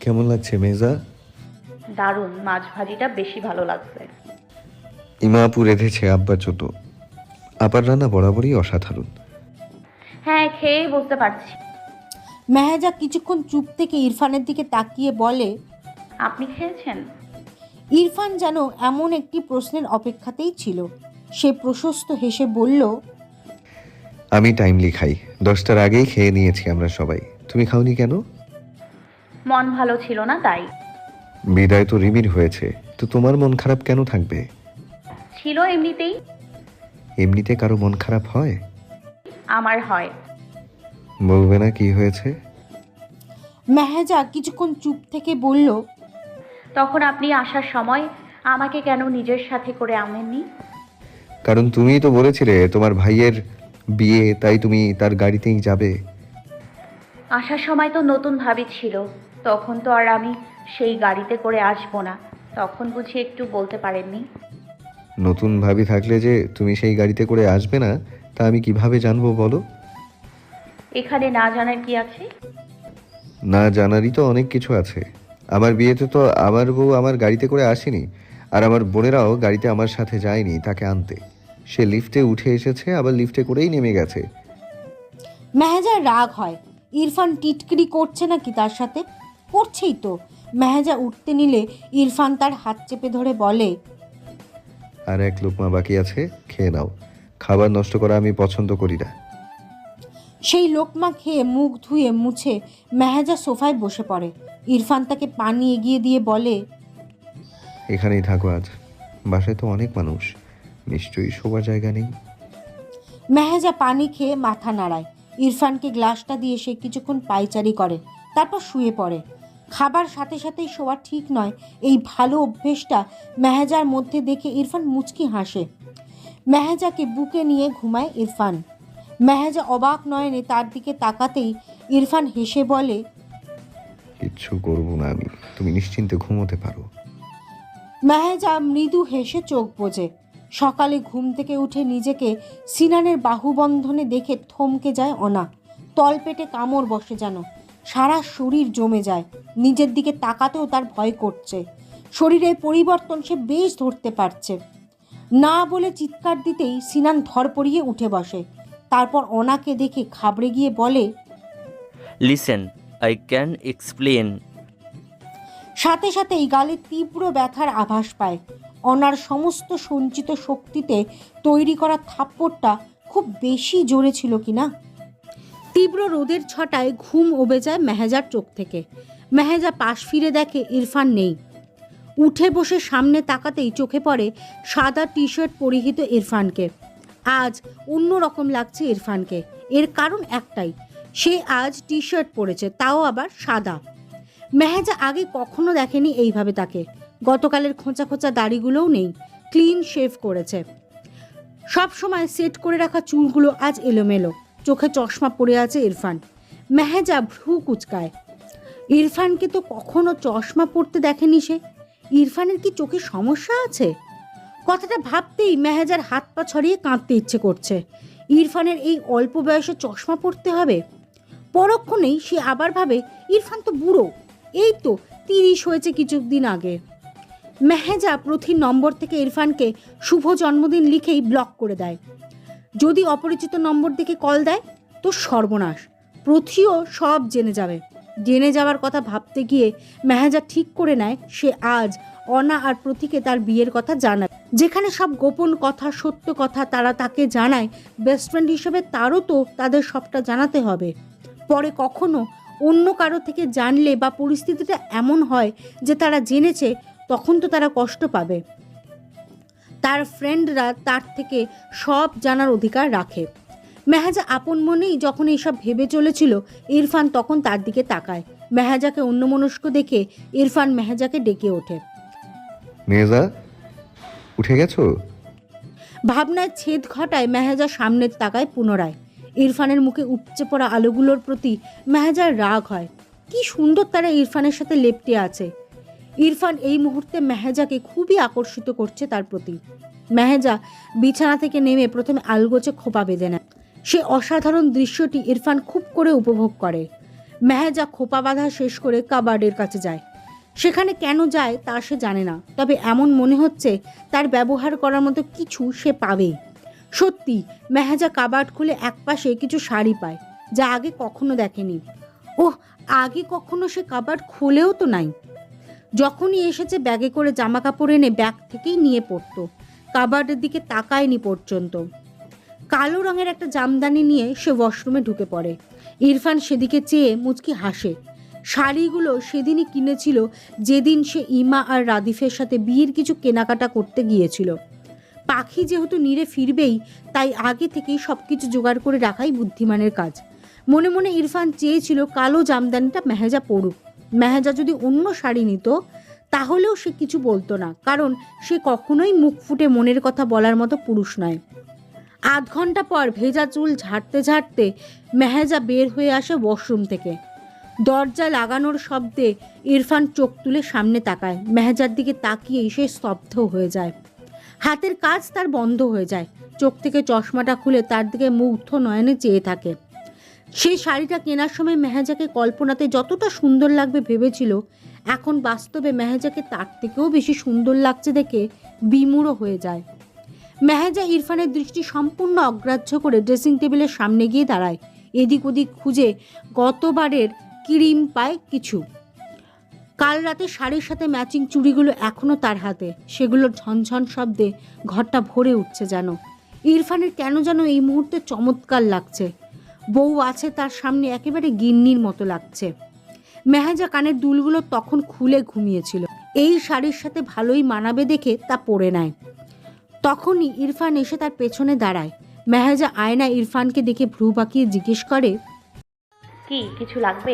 কেমন লাগছে মেজা? দারুণ মাছ ভাজিটা বেশি ভালো লাগছে। ইমা আপু রেঁধেছে আব্বার জন্য আপার রান্না বরাবরই অসাধারণ। হ্যাঁ খেয়েই বুঝতে পারছি। মেহেজা কিছুক্ষণ চুপ থেকে ইরফানের দিকে তাকিয়ে বলে আপনি খেয়েছেন? ইরফান যেন এমন একটি প্রশ্নের অপেক্ষাতেই ছিল। সে প্রশস্ত হেসে বলল আমি টাইমলি খাই। দশটার আগেই খেয়ে নিয়েছি আমরা সবাই। তুমি খাওনি কেন? মন ভালো ছিল না তাই। বিদায় তো রিমির হয়েছে। তো তোমার মন খারাপ কেন থাকবে? ছিল এমনিতেই। এমনিতে কারও মন খারাপ হয়? আমার হয়। বলবে না কি হয়েছে? মেহেজা কিছুক্ষণ চুপ থেকে বলল তখন আপনি আসার সময় আমাকে কেন নিজের সাথে করে আনেননি? কারণ তুমিই তো বলেছিলে তোমার ভাইয়ের বিয়ে তাই তুমি তার গাড়িতেই যাবে। আসার সময় তো নতুন ভাবি ছিল। তখন তো আর আমি সেই গাড়িতে করে আসব না। তখন বুঝি একটু বলতে পারেননি। নতুন ভাবি থাকলে যে তুমি সেই গাড়িতে করে আসবে না তা আমি কীভাবে জানব বলো? এখানে না জানার কি আছে? না জানারই তো অনেক কিছু আছে। আমার বিয়েতে তো আমার বউ আমার গাড়িতে করে আসেনি আর আমার বোনেরাও গাড়িতে আমার সাথে যায়নি তাকে আনতে। সে লিফটে উঠে এসেছে আবার লিফটে করেই নেমে গেছে। মেহেজার রাগ হয়। ইরফান টিটকিরি করছে নাকি তার সাথে? করছেই তো। মেহেজা উঠতে নিলে ইরফান তার হাত চেপে ধরে বলে আর এক লোকমা বাকি আছে খেয়ে নাও। খাবার নষ্ট করা আমি পছন্দ করি না। সেই লোকমা খেয়ে মুখ ধুয়ে মুছে মেহেজা সোফায় বসে পড়ে। ইরফান তাকে পানি এগিয়ে দিয়ে বলে এখানেই থাকো আজ। বাসায় তো অনেক মানুষ। নিশ্চয়ই শোবার জায়গা নেই। মেহেজা পানি খেয়ে মাথা নাড়ায়। ইরফানকে গ্লাসটা দিয়ে সে কিছুক্ষণ পাইচারি করে তারপর শুয়ে পড়ে। খাবার সাথে সাথেই শোয়া ঠিক নয় এই ভালো অভ্যেসটা মেহেজার মধ্যে দেখে ইরফান মুচকি হাসে। মেহেজাকে বুকে নিয়ে ঘুমায় ইরফান। মেহেজা অবাক নয়নে তার দিকে তাকাতেই ইরফান হেসে বলে কিচ্ছু করব না আমি তুমি নিশ্চিন্তে ঘুমোতে পারো। মেহেজা মৃদু হেসে চোখ বোঝে। সকালে ঘুম থেকে উঠে নিজেকে সিনানের বাহুবন্ধনে দেখে থমকে যায় অনা। তলপেটে কামড় বসে যেন। সারা শরীর জমে যায়। নিজের দিকে তাকাতেও তার ভয় করছে। শরীরের পরিবর্তন সে বেশ ধরতে পারছে। না বলে চিৎকার দিতেই সিনান ধরপড়িয়ে উঠে বসে। তারপর অনাকে দেখে খাবড়ে গিয়ে বলে লিসেন আই ক্যান এক্সপ্লেন সাথে সাথেই গালে তীব্র ব্যথার আভাস পায়। অনার সমস্ত সঞ্চিত শক্তিতে তৈরি করা থাপ্পড়টা খুব বেশি জোরে ছিল কি না তীব্র রোদের ছটায় ঘুম ওবে যায় মেহেজার চোখ থেকে। মেহেজা পাশ ফিরে দেখে ইরফান নেই। উঠে বসে সামনে তাকাতেই চোখে পড়ে সাদা টি শার্ট পরিহিত ইরফানকে। আজ অন্য রকম লাগছে ইরফানকে। এর কারণ একটাই, সে আজ টি শার্ট পরেছে, তাও আবার সাদা। মেহেজা আগে কখনো দেখেনি এইভাবে তাকে। গতকালের খোঁচা খোঁচা দাড়িগুলোও নেই ক্লিন শেভ করেছে। সব সময় সেট করে রাখা চুলগুলো আজ এলোমেলো, চোখে চশমা পড়ে আছে ইরফান। মেহেজা ভ্রু কুচকায়। ইরফানকে তো কখনো চশমা পড়তে দেখেনি সে। ইরফানের কি চোখে সমস্যা আছে? কথাটা ভাবতেই মেহেজার হাত পা ছড়িয়ে কাঁদতে ইচ্ছে করছে। ইরফানের এই অল্প বয়সে চশমা পড়তে হবে? পরক্ষণেই সে আবার ভাবে, ইরফান তো বুড়ো, এই তো তিরিশ হয়েছে কিছুদিন আগে। মেহেজা প্রতি নম্বর থেকে ইরফানকে শুভ জন্মদিন লিখেই ব্লক করে দেয়। যদি অপরিচিত নম্বর দেখে কল দেয়, তো সর্বনাশ। প্রথিও সব জেনে যাবে। জেনে যাওয়ার কথা ভাবতে গিয়ে মেহেজা ঠিক করে নেয়, সে আজ অনা আর প্রতীকে তার বিয়ের কথা জানায় যেখানে সব গোপন কথা, সত্য কথা তারা তাকে জানায় বেস্ট ফ্রেন্ড হিসেবে তারও তো তাদের সবটা জানাতে হবে। পরে কখনো অন্য কারও থেকে জানলে বা পরিস্থিতিটা এমন হয় যে তারা জেনেছে তখন তো তারা কষ্ট পাবে। তার ফ্রেন্ডরা তার থেকে সব জানার অধিকার রাখে। মেহাজা আপন মনেই যখন এইসব ভেবে চলেছিল ইরফান তখন তার দিকে তাকায়। মেহাজাকে অন্যমনস্ক দেখে ইরফান মেহাজাকে ডেকে ওঠে। মেজা উঠে গেছো? ভাবনায় ছেদ ঘটায় মেহেজা সামনের তাকায় পুনরায়। ইরফানের মুখে উপচে পড়া আলোগুলোর প্রতি মেহেজার রাগ হয়। কি সুন্দর তারা ইরফানের সাথে লেপটে আছে। ইরফান এই মুহূর্তে মেহেজাকে খুবই আকর্ষিত করছে তার প্রতি। মেহেজা বিছানা থেকে নেমে প্রথমে আলগোছে খোপা বেঁধে নেয়। সে অসাধারণ দৃশ্যটি ইরফান খুব করে উপভোগ করে। মেহেজা খোপা বাঁধা শেষ করে কাবার্ডের কাছে যায়। সেখানে কেন যায় তা সে জানে না, তবে এমন মনে হচ্ছে তার ব্যবহার করার মতো কিছু সে পাবে সত্যি, মেহেজা কাবার্ড খুলে একপাশে কিছু শাড়ি পায়, যা আগে কখনো দেখেনি। ওহ, আগে কখনো সে কাবার্ড খুলেও তো নাই। যখনই এসেছে, ব্যাগে করে জামা কাপড় এনে ব্যাগ থেকেই নিয়ে পড়তো। কাবার্ডের দিকে তাকায়নি পর্যন্ত। কালো রঙের একটা জামদানি নিয়ে সে ওয়াশরুমে ঢুকে পড়ে। ইরফান সেদিকে চেয়ে মুচকি হাসে। শাড়িগুলো সেদিনই কিনেছিল, যেদিন সে ইমা আর রাদিফের সাথে বিয়ের কিছু কেনাকাটা করতে গিয়েছিল। পাখি যেহেতু নিরে ফিরবেই, তাই আগে থেকেই সব কিছু জোগাড় করে রাখাই বুদ্ধিমানের কাজ। মনে মনে ইরফান চেয়েছিল কালো জামদানিটা মেহেজা পড়ুক মেহেজা যদি অন্য শাড়ি নিত, তাহলেও সে কিছু বলতো না। কারণ সে কখনোই মুখ ফুটে মনের কথা বলার মতো পুরুষ নয়। আধ ঘণ্টা পর ভেজা চুল ঝাড়তে ঝাড়তে মেহেজা বের হয়ে আসে ওয়াশরুম থেকে। দরজা লাগানোর শব্দে ইরফান চোখ তুলে সামনে তাকায়। মেহেজার দিকে তাকিয়েই সে স্তব্ধ হয়ে যায়। হাতের কাজ তার বন্ধ হয়ে যায়। চোখ থেকে চশমাটা খুলে তার দিকে মুগ্ধ নয়নে চেয়ে থাকে। সেই শাড়িটা কেনার সময় মেহেজাকে কল্পনাতে যতটা সুন্দর লাগবে ভেবেছিল, এখন বাস্তবে মেহেজাকে তার থেকেও বেশি সুন্দর লাগছে দেখে বিমূঢ় হয়ে যায়। মেহেজা ইরফানের দৃষ্টি সম্পূর্ণ অগ্রাহ্য করে ড্রেসিং টেবিলের সামনে গিয়ে দাঁড়ায়। এদিক ওদিক খুঁজে গতবারের ক্রিম পায় কিছু। কাল রাতে শাড়ির সাথে ম্যাচিং চুড়িগুলো এখনও তার হাতে। সেগুলোর ঝনঝন শব্দে ঘরটা ভরে উঠছে যেন। ইরফানের কেন যেন এই মুহূর্তে চমৎকার লাগছে। বউ আছে তার সামনে একেবারে গিন্নির মতো লাগছে। মেহেজা কানের দুলগুলো তখন খুলে ঘুমিয়েছিল। এই শাড়ির সাথে ভালোই মানাবে দেখে তা পরে নেয়। তখনই ইরফান এসে তার পেছনে দাঁড়ায়। মেহেজা আয়না ইরফানকে দেখে ভ্রু বাঁকিয়ে জিজ্ঞেস করে কি কিছু লাগবে?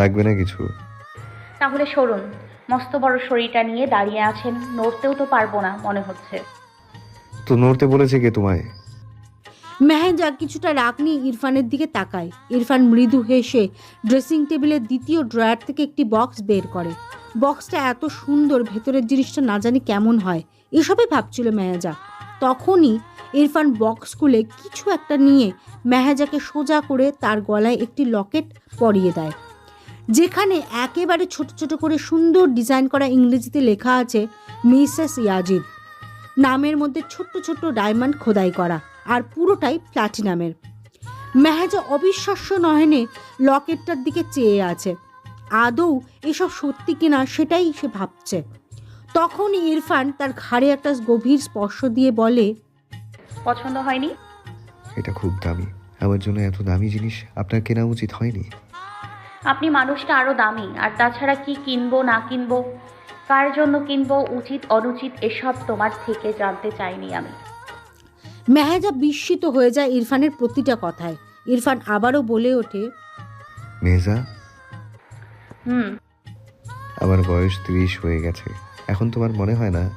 লাগবে না কিছু। তাহলে সরুন মস্ত বড় শরীরটা নিয়ে দাঁড়িয়ে আছেন নড়তেও তো পারব না মনে হচ্ছে। তো নড়তে বলেছে কে তোমায়? মেহেজা কিছুটা রাগ নিয়ে ইরফানের দিকে তাকায়। ইরফান মৃদু হেসে ড্রেসিং টেবিলের দ্বিতীয় ড্রয়ার থেকে একটি বক্স বের করে। বক্সটা এত সুন্দর, ভেতরের জিনিসটা না জানি কেমন হয়। এসবই ভাবছিল মেহেজা তখনই ইরফান বক্স খুলে কিছু একটা নিয়ে মেহেজাকে সোজা করে তার গলায় একটি লকেট পরিয়ে দেয়। যেখানে একেবারে ছোট ছোট করে সুন্দর ডিজাইন করা ইংরেজিতে লেখা আছে, মিসেস ইয়াজিদ। নামের মধ্যে ছোট্ট ছোট্ট ডায়মন্ড খোদাই করা। আর পুরোটাই প্লাটিনামের। মেহেজা অবিশ্বাস্য নয়নে লকেটটার দিকে চেয়ে আছে। আদৌ এসব সত্যি কিনা সেটাই সে ভাবছে। তখন ইরফান তার ঘাড়ে একটা গভীর স্পর্শ দিয়ে বলে পছন্দ হয়নি? এটা খুব দামি। আমার জন্য এত দামি জিনিস আপনার কেনা উচিত হয়নি? আপনি মানুষটা আরও দামি আর তাছাড়া কি কিনবো না কিনবো? কার জন্য কিনবো উচিত অনুচিত এসব তোমার থেকে জানতে চাইনি আমি। মেহেজা বিস্মিত হয়ে যায় ইরফানের প্রতিটা কথায়। ইরফান আবারও বলে ওঠে মেজা হুম। আমার বয়স তিরিশ হয়ে গেছে। এখন তোমার মনে হয় না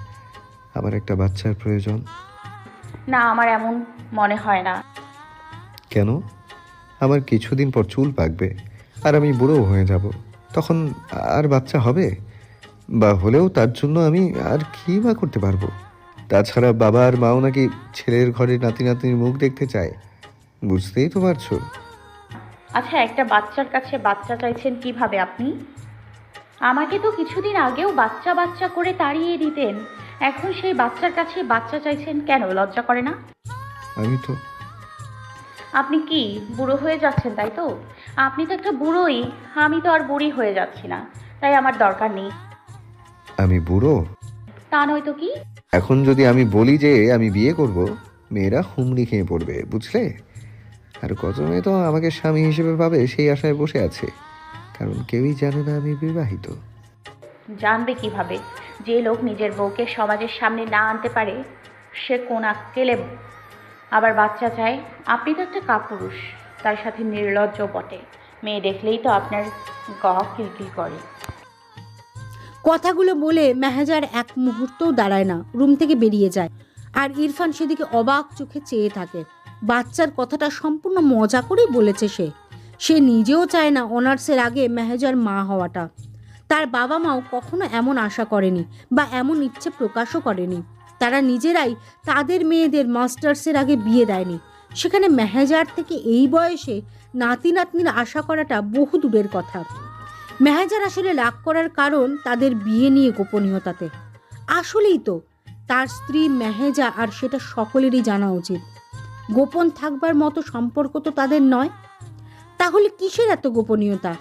আমার একটা বাচ্চার প্রয়োজন? না আমার এমন মনে হয় না। কেন? আমার কিছুদিন পর চুল পাকবে আর আমি বুড়ো হয়ে যাব। তখন আর বাচ্চা হবে? বা হলেও তার জন্য আমি আর কি বা করতে পারব? তাছাড়া বাবা আর মাও নাকি ছেলের ঘরে নাতি নাতনির মুখ দেখতে চায়। বুঝতেই তো পারছ। আচ্ছা একটা বাচ্চার কাছে বাচ্চা চাইছেন কীভাবে আপনি? আমাকে তো কিছুদিন আগেও বাচ্চা বাচ্চা করে তাড়িয়ে দিতেন। এখন সেই বাচ্চার কাছে বাচ্চা চাইছেন কেন? লজ্জা করে না? আমি তো আপনি কি বুড়ো হয়ে যাচ্ছেন তাই তো? আপনি তো একটা বুড়োই আমি তো আর বুড়ি হয়ে যাচ্ছি না। তাই আমার দরকার নেই। আমি বুড়ো? তা নয়তো কি? এখন যদি আমি বলি যে আমি বিয়ে করব, মেয়েরা হুমড়ি খেয়ে পড়বে, বুঝলে? আর কত মেয়ে তো আমাকে স্বামী হিসেবে পাবে সেই আশায় বসে আছে। কারণ কেউই জানে না আমি বিবাহিত। জানবে কীভাবে যে লোক নিজের বউকে সমাজের সামনে না আনতে পারে, সে কোন আক্কেলে আবার বাচ্চা চায়? আপনি তো একটা কাপুরুষ, তার সাথে নির্লজ্জ বটে। মেয়ে দেখলেই তো আপনার গ কিলকিল করে। কথাগুলো বলে মেহেজার এক মুহূর্তও দাঁড়ায় না, রুম থেকে বেরিয়ে যায়। আর ইরফান সেদিকে অবাক চোখে চেয়ে থাকে। বাচ্চার কথাটা সম্পূর্ণ মজা করেই বলেছে সে। সে নিজেও চায় না অনার্সের আগে মেহেজার মা হওয়াটা। তার বাবা মাও কখনো এমন আশা করেনি বা এমন ইচ্ছে প্রকাশও করেনি। তারা নিজেরাই তাদের মেয়েদের মাস্টার্সের আগে বিয়ে দেয়নি। সেখানে মেহেজার থেকে এই বয়সে নাতি নাতনির আশা করাটা বহু দূরের কথা। মেহেজার আসলে লাভ করার কারণ তাদের বিয়ে নিয়ে গোপনীয়তাতে। আসলেই তো, তার স্ত্রী মেহেজা আর সেটা সকলেরই জানা উচিত। গোপন থাকবার মতো সম্পর্ক তো তাদের নয়। তাহলে কিসের এত গোপনীয়তা?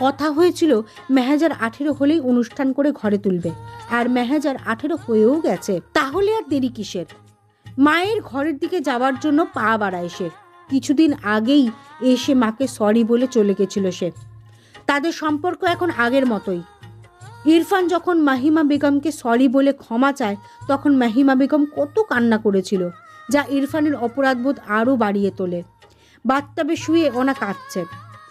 কথা হয়েছিল মেহেজার আঠেরো হলেই অনুষ্ঠান করে ঘরে তুলবে, আর মেহেজার আঠেরো হয়েও গেছে। তাহলে আর দেরি কিসের? মায়ের ঘরের দিকে যাওয়ার জন্য পা বাড়ায় সে। কিছুদিন আগেই এসে মাকে সরি বলে চলে গেছিল সে। তাদের সম্পর্ক এখন আগের মতোই। ইরফান যখন মাহিমা বেগমকে সরি বলে ক্ষমা চায়, তখন মাহিমা বেগম কত কান্না করেছিল, যা ইরফানের অপরাধবোধ আরও বাড়িয়ে তোলে। বাথটাবে শুয়ে ওনা কাঁদছে,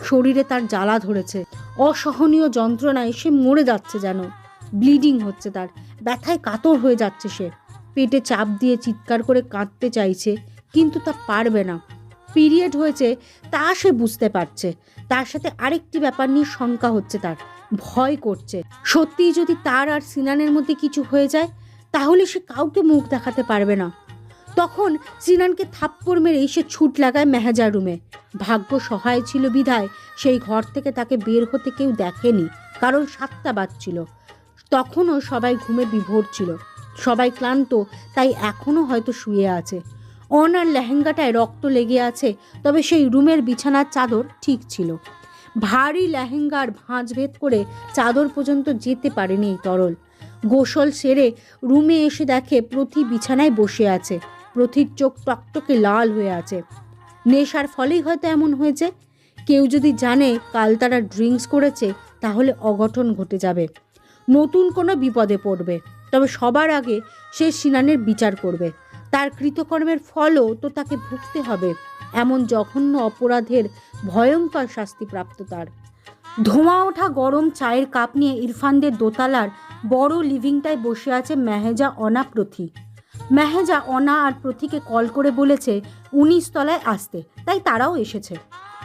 শরীরে তার জ্বালা ধরেছে, অসহনীয় যন্ত্রণায় সে মরে যাচ্ছে যেন, ব্লিডিং হচ্ছে তার, ব্যথায় কাতর হয়ে যাচ্ছে সে। পেটে চাপ দিয়ে চিৎকার করে কাঁদতে চাইছে, কিন্তু তা পারবে না। পিরিয়ড হয়েছে, তা সে বুঝতে পারছে। তার সাথে আরেকটি ব্যাপার নিয়ে শঙ্কা হচ্ছে তার, ভয় করছে। সত্যিই যদি তার আর সিনানের মধ্যে কিছু হয়ে যায়, তাহলে সে কাউকে মুখ দেখাতে পারবে না। তখন সিনানকে থাপ্পড় মেরে সে ছুট লাগায় মেহাজার রুমে। ভাগ্য সহায় ছিল বিধায় সেই ঘর থেকে তাকে বের হতে কেউ দেখেনি, কারণ সাতটা বাজছিল। তখনও সবাই ঘুমে বিভোর ছিল। সবাই ক্লান্ত, তাই এখনও হয়তো শুয়ে আছে। অনার লেহেঙ্গাটায় রক্ত লেগে আছে, তবে সেই রুমের বিছানার চাদর ঠিক ছিল। ভারী লেহেঙ্গার ভাঁজ ভেদ করে চাদর পর্যন্ত যেতে পারেনি এই তরল। গোসল সেরে রুমে এসে দেখে প্রতি বিছানায় বসে আছে প্রথির চোখ টকটকে লাল হয়ে আছে। নেশার ফলেই হয়তো এমন হয়েছে। কেউ যদি জানে কাল তারা ড্রিঙ্কস করেছে, তাহলে অঘটন ঘটে যাবে। নতুন কোনো বিপদে পড়বে, তবে সবার আগে সে সিনানের বিচার করবে। তার কৃতকর্মের ফলও তো তাকে ভুগতে হবে, এমন জঘন্য অপরাধের ভয়ঙ্কর শাস্তিপ্রাপ্ত তার। ধোঁয়া ওঠা গরম চায়ের কাপ নিয়ে ইরফানদের দোতলার বড় লিভিংটায় বসে আছে মেহেজা অনা প্রথি। মেহেজা অনা আর প্রথিকে কল করে বলেছে, উনিশ তলায় আসতে। তাই তারাও এসেছে।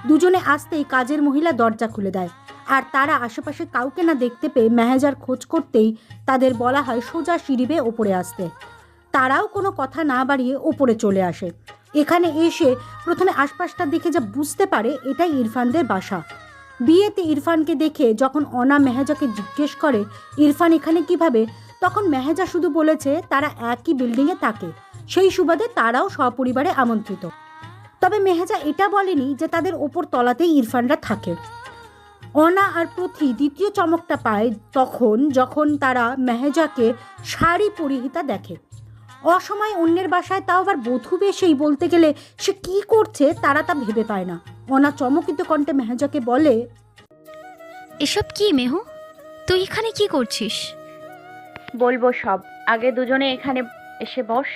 দুজনে আসতেই কাজের মহিলা দরজা খুলে দেয়। আর তারা আশেপাশে কাউকে না দেখতে পেয়ে মেহেজার খোঁজ করতেই তাদের বলা হয় সোজা সিঁড়ি বেয়ে ওপরে আসতে। তারাও কোনো কথা না বাড়িয়ে ওপরে চলে আসে। এখানে এসে প্রথমে আশপাশটা দেখে যা বুঝতে পারে, এটাই ইরফানদের বাসা। বিয়েতে ইরফানকে দেখে যখন অনা মেহেজাকে জিজ্ঞেস করে, ইরফান এখানে কীভাবে? তখন মেহেজা শুধু বলেছে, তারা একই বিল্ডিংয়ে থাকে। সেই সুবাদে তারাও সপরিবারে আমন্ত্রিত। তবে মেহেজা এটা বলেনি যে তাদের ওপর তলাতেই ইরফানরা থাকে। অনা আর প্রথি দ্বিতীয় চমকটা পায় তখন যখন তারা মেহেজাকে শাড়ি পরিহিতা দেখে। অসময় অন্যের বাসায় তাও আবার বধূ বেশেই বলতে গেলে সে কি করছে তারা তা ভেবে পায় না। অনা চমকিত কণ্ঠে মেহেজাকে বলে এসব কি মেহু? তুই এখানে কি করছিস? বলব সব। আগে দুজনে এখানে এসে বস।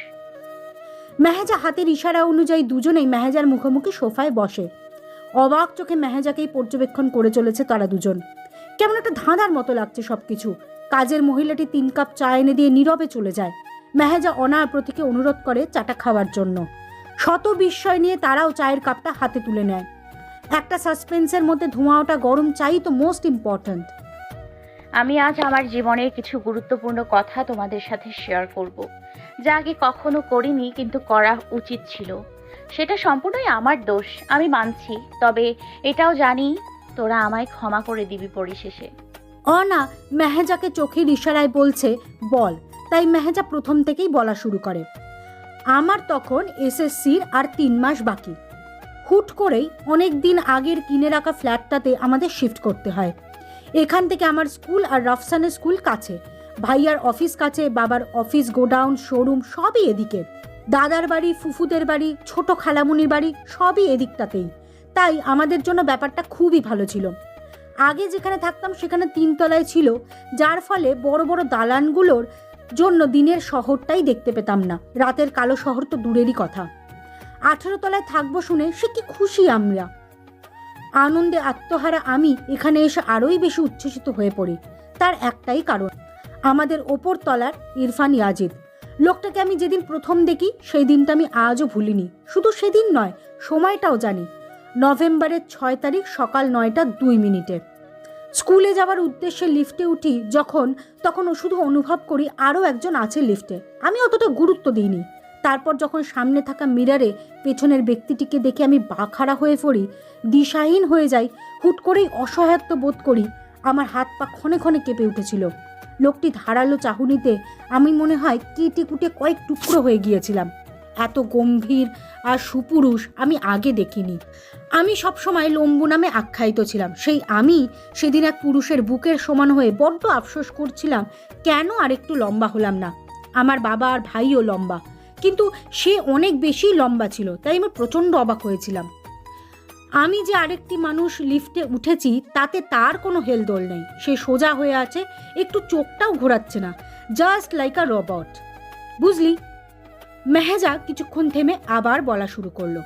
মেহেজা হাতের ইশারা অনুযায়ী দুজনেই মেহেজার মুখোমুখি সোফায় বসে। অবাক চোখে মেহেজাকেই পর্যবেক্ষণ করে চলেছে তারা দুজন। কেমন একটা ধাঁধার মতো লাগছে সব কিছু কাজের মহিলাটি তিন কাপ চা এনে দিয়ে নীরবে চলে যায়। মেহেজা অনার প্রতিকে অনুরোধ করে চাটা খাওয়ার জন্য। শত বিস্ময় নিয়ে তারাও চায়ের কাপটা হাতে তুলে নেয়। একটা সাসপেন্সের মধ্যে ধোঁয়া ওঠা গরম চাই তো মোস্ট ইম্পর্ট্যান্ট আমি আজ আমার জীবনের কিছু গুরুত্বপূর্ণ কথা তোমাদের সাথে শেয়ার করব। যা আগে কখনো করিনি কিন্তু করা উচিত ছিল। সেটা সম্পূর্ণই আমার দোষ আমি মানছি। তবে এটাও জানি তোরা আমায় ক্ষমা করে দিবি পরিশেষে। অনা মেহেজাকে চোখের ইশারায় বলছে বল তাই মেহেজা প্রথম থেকেই বলা শুরু করে। আমার তখন এসএসসির আর তিন মাস বাকি। হুট করেই অনেক দিন আগের কিনে রাখা ফ্ল্যাটটাতে আমাদের শিফট করতে হয়। এখান থেকে আমার স্কুল আর রফসানের স্কুল কাছে, ভাইয়ার অফিস কাছে, বাবার অফিস, গোডাউন, শোরুম সবই এদিকে। দাদার বাড়ি, ফুফুদের বাড়ি, ছোট খালামুনির বাড়ি সবই এদিকটাতেই। তাই আমাদের জন্য ব্যাপারটা খুবই ভালো ছিল। আগে যেখানে থাকতাম সেখানে তিনতলায় ছিল, যার ফলে বড় বড় দালানগুলোর জন্য দিনের শহরটাই দেখতে পেতাম না। রাতের কালো শহর তো দূরেরই কথা। আঠেরো তলায় থাকব শুনে সে কি খুশি আমরা। আনন্দে আত্মহারা আমি এখানে এসে আরোই বেশি উচ্ছ্বসিত হয়ে পড়ি। তার একটাই কারণ, আমাদের ওপর তলার ইরফান ইয়াজিদ। লোকটাকে আমি যেদিন প্রথম দেখি, সেই দিনটা আমি আজও ভুলিনি। শুধু সেদিন নয়, সময়টাও জানি। নভেম্বরের ছয় তারিখ সকাল নয়টা দুই মিনিটে। স্কুলে যাওয়ার উদ্দেশ্যে লিফটে উঠি যখন, তখন শুধু অনুভব করি আরও একজন আছে লিফটে। আমি অতটা গুরুত্ব দিইনি। তারপর যখন সামনে থাকা মিরারে পেছনের ব্যক্তিটিকে দেখে আমি বাখারা হয়ে পড়ি, দিশাহীন হয়ে যাই, হুট করেই অসহায়ত্ব বোধ করি। আমার হাত পা ক্ষণে ক্ষণে কেঁপে উঠেছিল। লোকটি ধারালো চাহুনিতে আমি মনে হয় কেটে কুটে কয়েক টুকরো হয়ে গিয়েছিলাম। এত গম্ভীর আর সুপুরুষ আমি আগে দেখিনি। আমি সবসময় লম্বু নামে আখ্যায়িত ছিলাম। সেই আমি সেদিন এক পুরুষের বুকের সমান হয়ে বড্ড আফসোস করছিলাম, কেন আর একটু লম্বা হলাম না? আমার বাবা আর ভাইও লম্বা, কিন্তু সে অনেক বেশি লম্বা ছিল, তাই আমি প্রচণ্ড অবাক হয়েছিলাম। আমি যে আরেকটি মানুষ লিফটে উঠেছি, তাতে তার কোনো হেলদোল নেই। সে সোজা হয়ে আছে, একটু চোখটাও ঘোরাচ্ছে না জাস্ট লাইক আ রবট বুঝলি? মেহেজা কিছুক্ষণ থেমে আবার বলা শুরু করল।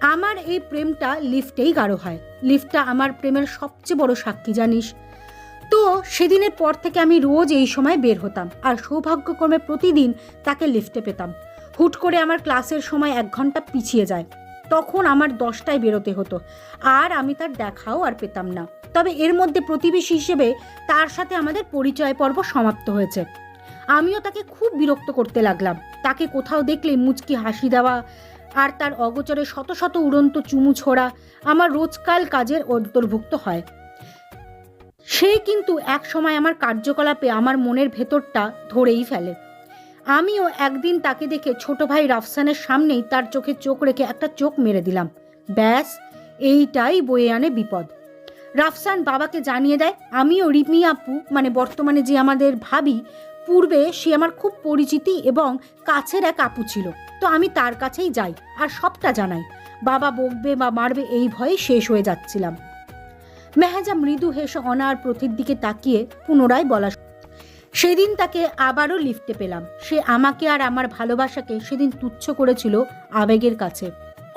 আমার এই প্রেমটা লিফটেই গাঢ় হয়। লিফটটা আমার প্রেমের সবচেয়ে বড় সাক্ষী, জানিস? তো সেদিনের পর থেকে আমি রোজ এই সময় বের হতাম আর সৌভাগ্যক্রমে প্রতিদিন তাকে লিফটে পেতাম। হুট করে আমার ক্লাসের সময় এক ঘণ্টা পিছিয়ে যায়। তখন আমার দশটায় বেরোতে হতো আর আমি তার দেখাও আর পেতাম না। তবে এর মধ্যে প্রতিবেশী হিসেবে তার সাথে আমাদের পরিচয় পর্ব সমাপ্ত হয়েছে। আমিও তাকে খুব বিরক্ত করতে লাগলাম। তাকে কোথাও দেখলে মুচকি হাসি দেওয়া আর তার অগোচরে শত শত উড়ন্ত চুমু ছোড়া আমার রোজকাল কাজের অন্তর্ভুক্ত হয়। সে কিন্তু এক সময় আমার কার্যকলাপে আমার মনের ভেতরটা ধরেই ফেলে। আমিও একদিন তাকে দেখে ছোট ভাই রাফসানের সামনেই তার চোখে চোখ রেখে একটা চোখ মেরে দিলাম। ব্যাস, এইটাই বয়ে আনে বিপদ। রাফসান বাবাকে জানিয়ে দেয়, আমিও রিমি আপু মানে বর্তমানে যে আমাদের ভাবি পূর্বে সে আমার খুব পরিচিতি এবং কাছের এক আপু ছিল, তো আমি তার কাছেই যাই আর সবটা জানাই। বাবা বকবে বা মারবে এই ভয়ে শেষ হয়ে যাচ্ছিলাম। মেহাজা মৃদু হেসে অনার প্রথির দিকে তাকিয়ে পুনরায় বলা সেদিন তাকে আবারও লিফটে পেলাম। সে আমাকে আর আমার ভালোবাসাকে সেদিন তুচ্ছ করেছিল আবেগের কাছে।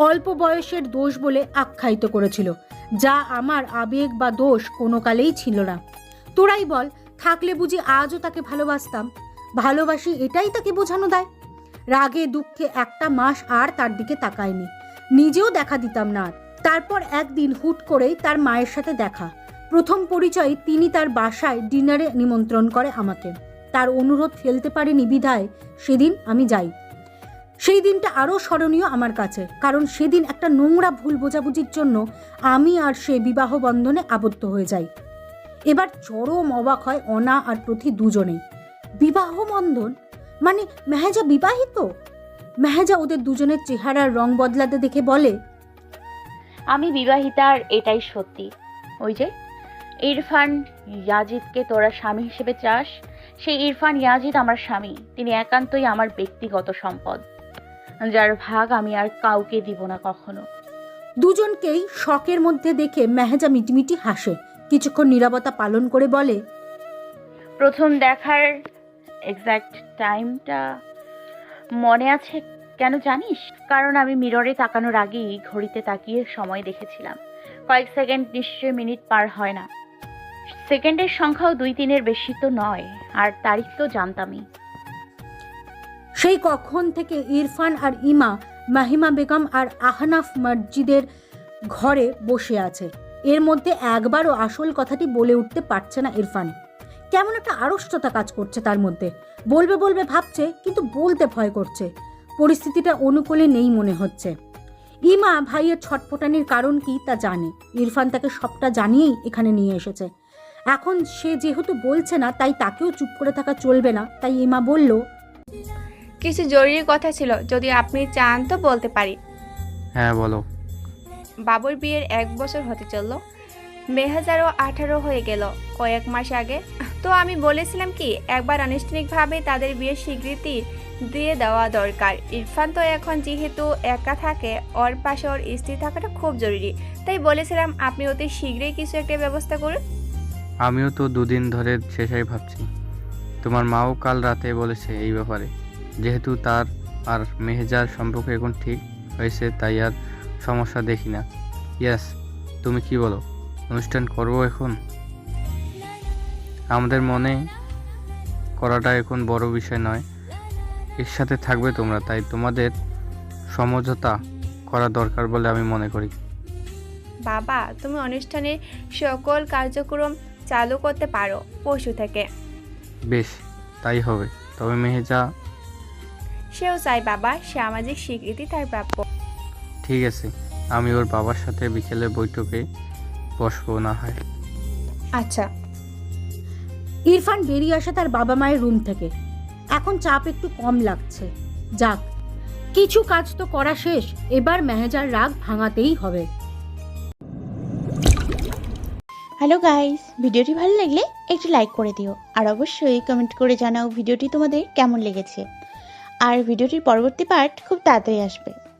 অল্প বয়সের দোষ বলে আখ্যায়িত করেছিল, যা আমার আবেগ বা দোষ কোনো কালেই ছিল না। তোরাই বল থাকলে বুঝি আজও তাকে ভালোবাসতাম। ভালোবাসি এটাই তাকে বোঝানো দেয়। রাগে, দুঃখে একটা মাস আর তার দিকে তাকায়নি। নিজেও দেখা দিতাম না। তারপর একদিন হুট করেই তার মায়ের সাথে দেখা। প্রথম পরিচয় তিনি তার বাসায় ডিনারে নিমন্ত্রণ করে আমাকে। তার অনুরোধ ফেলতে পারেনি বিধায়, সেদিন আমি যাই। সেই দিনটা আরও স্মরণীয় আমার কাছে, কারণ সেদিন একটা নোংরা ভুল বোঝাবুঝির জন্য আমি আর সে বিবাহ বন্ধনে আবদ্ধ হয়ে যাই। এবার চরম অবাক হয় অনা আর প্রতি দুজনেই। বিবাহ বন্ধন? মানে মেহেজা বিবাহিত? মেহেজা ওদের দুজনের চেহারার রং বদলাতে দেখে বলে আমি বিবাহিতার এটাই সত্যি। ওই যে ইরফান ইয়াজিদকে তোরা স্বামী হিসেবে চাস? সেই ইরফান ইয়াজিদ আমার স্বামী। তিনি একান্তই আমার ব্যক্তিগত সম্পদ। যার ভাগ আমি আর কাউকে দিব না কখনো। দুজনকেই শখের মধ্যে দেখে মেহেজা মিটিমিটি হাসে। কিছুক্ষণ নীরবতা পালন করে বলে প্রথম দেখার এক্স্যাক্ট টাইমটা মনে আছে কেন জানিস? কারণ আমি মিররে তাকানোর আগেই ঘড়িতে তাকিয়ে সময় দেখেছিলাম। কয়েক সেকেন্ড নিশ্চয়ই মিনিট পার হয় না। সেকেন্ডের সংখ্যাও দুই তিনের বেশি তো নয় আর তারিখ তো জানতামই। সেই কখন থেকে ইরফান আর ইমা মাহিমা বেগম আর আহনাফ মসজিদের ঘরে বসে আছে। এর মধ্যে একবারও আসল কথাটি বলে উঠতে পারছে না ইরফান। কেমন একটা আড়ষ্টতা কাজ করছে তার মধ্যে। বলবে বলবে ভাবছে কিন্তু বলতে ভয় করছে। পরিস্থিতিটা অনুকূলে নেই মনে হচ্ছে। ইমা ভাইয়ের ছটফটানির কারণ কি তা জানে। ইরফান তাকে সবটা জানিয়েই এখানে নিয়ে এসেছে। এখন সে যেহেতু বলছে না তাই তাকেও চুপ করে থাকা চলবে না। তাই ইমা বলল কিছু জরুরি কথা ছিল যদি আপনি চান তো বলতে পারি। হ্যাঁ বলো। বাবুর বিয়ের এক বছর হতে চলল। মেহাজারও আঠারো হয়ে গেল কয়েক মাস আগে। তো আমি বলেছিলাম কি, একবার আনুষ্ঠানিকভাবে তাদের বিয়ের স্বীকৃতি দিয়ে দেওয়া দরকার। ইরফান তো এখন যেহেতু একা থাকে, ওর পাশে ওর স্ত্রী থাকাটা খুব জরুরি। তাই বলেছিলাম, আপনি অতি শীঘ্রই কিছু একটা ব্যবস্থা করুন। আমিও তো দুদিন ধরে শেষাই ভাবছি। তোমার মাও কাল রাতে বলেছে এই ব্যাপারে। যেহেতু তার আর মেহেজার সম্পর্ক এখন ঠিক হয়েছে, তাই আর সমস্যা দেখি না। ইয়াস তুমি কি বলো? অনুষ্ঠান করব এখন? আমাদের মনে করাটা এখন বড় বিষয় নয়। এর সাথে থাকবে তোমরা তাই তোমাদের সমঝোতা করা দরকার বলে আমি মনে করি। বাবা তুমি অনুষ্ঠানের সকল কার্যক্রম চালু করতে পারো পরশু থেকে। বেশ তাই হবে। তবে মেহেজা সেও চায় বাবা সামাজিক স্বীকৃতি তার প্রাপ্য। ঠিক আছে আমি ওর বাবার সাথে বিকেলে বৈঠকে বসবো না হয়। আচ্ছা ইরফান বেরিয়ে আসে তার বাবা মায়ের রুম থেকে। এখন চাপ একটু কম লাগছে। যাক কিছু কাজ তো করা শেষ এবার মেহেজার রাগ ভাঙাতেই হবে। হ্যালো গাইস ভিডিওটি ভালো লাগলে একটু লাইক করে দিও আর অবশ্যই কমেন্ট করে জানাও ভিডিওটি তোমাদের কেমন লেগেছে। আর ভিডিওটির পরবর্তী পার্ট খুব তাড়াতাড়ি আসবে।